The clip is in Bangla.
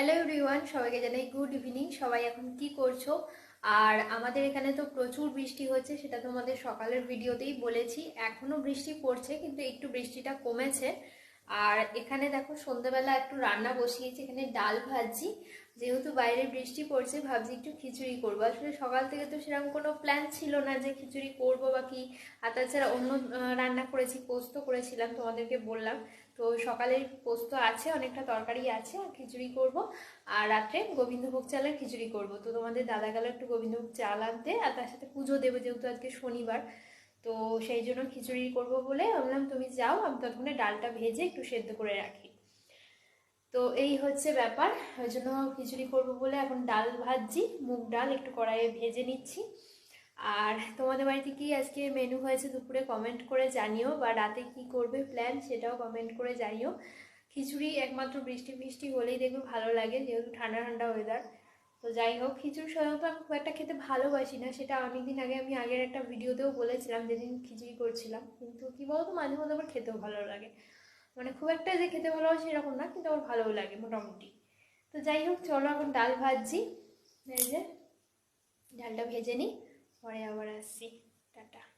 হ্যালো এভরিওয়ান সবাইকে জানাই গুড ইভিনিং সবাই এখন কি করছ? আর আমাদের এখানে তো প্রচুর বৃষ্টি হচ্ছে, সেটা তোমাদের সকালের ভিডিওতেই বলেছি। এখনও বৃষ্টি পড়ছে, কিন্তু একটু বৃষ্টিটা কমেছে। আর এখানে দেখো সন্ধ্যাবেলা একটু রান্না বসিয়েছি, এখানে ডাল ভাজি। যেহেতু বাইরে বৃষ্টি পড়ছে, ভাবছি একটু খিচুড়ি করব। আসলে সকাল থেকে তো সেরকম কোনো প্ল্যান ছিল না যে খিচুড়ি করব বা কি। আর তাছাড়া অন্য রান্না করেছি, পোস্ত করেছিলাম তোমাদেরকে বললাম। তো সকালের পোস্ত আছে, অনেকটা তরকারি আছে, আর খিচুড়ি করব। আর রাত্রে গোবিন্দভোগ চালের খিচুড়ি করব। তো তোমাদের দাদা গেল একটু গোবিন্দভোগ চাল আনতে, আর তার সাথে পুজো দেবো যেহেতু আজকে শনিবার। তো সেই জন্য খিচুড়ি করব বলে বললাম তুমি যাও, আমি ততক্ষণে ডালটা ভেজে একটু সেদ্ধ করে রাখি। তো এই হচ্ছে ব্যাপার। ওই জন্য খিচুড়ি করব বলে এখন ডাল ভাজছি, মুগ ডাল একটু কড়াইয়ে ভেজে নিচ্ছি। আর তোমাদের বাড়িতে কি আজকে মেনু হয়েছে দুপুরে কমেন্ট করে জানিও, বা রাতে কি করবে প্ল্যান সেটাও কমেন্ট করে জানিও। খিচুড়ি একমাত্র বৃষ্টি বৃষ্টি হলেই দেখবে ভালো লাগে, যেহেতু ঠান্ডা ঠান্ডা ওয়েদার তো যাই হোক, খিচুড়ি সাধারণত আমি খুব একটা খেতে ভালোবাসি না, সেটা অনেকদিন আগে আমি আগের একটা ভিডিওতেও বলেছিলাম যেদিন খিচুড়ি করছিলাম। কিন্তু কি বলতো, মাঝে মধ্যে আমার খেতেও ভালো লাগে। মানে খুব একটা যে খেতে ভালোবাসি এরকম না, কিন্তু আমার ভালোও লাগে মোটামুটি। তো যাই হোক, চলো এখন ডাল ভাজছি। এই যে, ডালটা ভেজে নিই, পরে আবার আসছি। টাটা।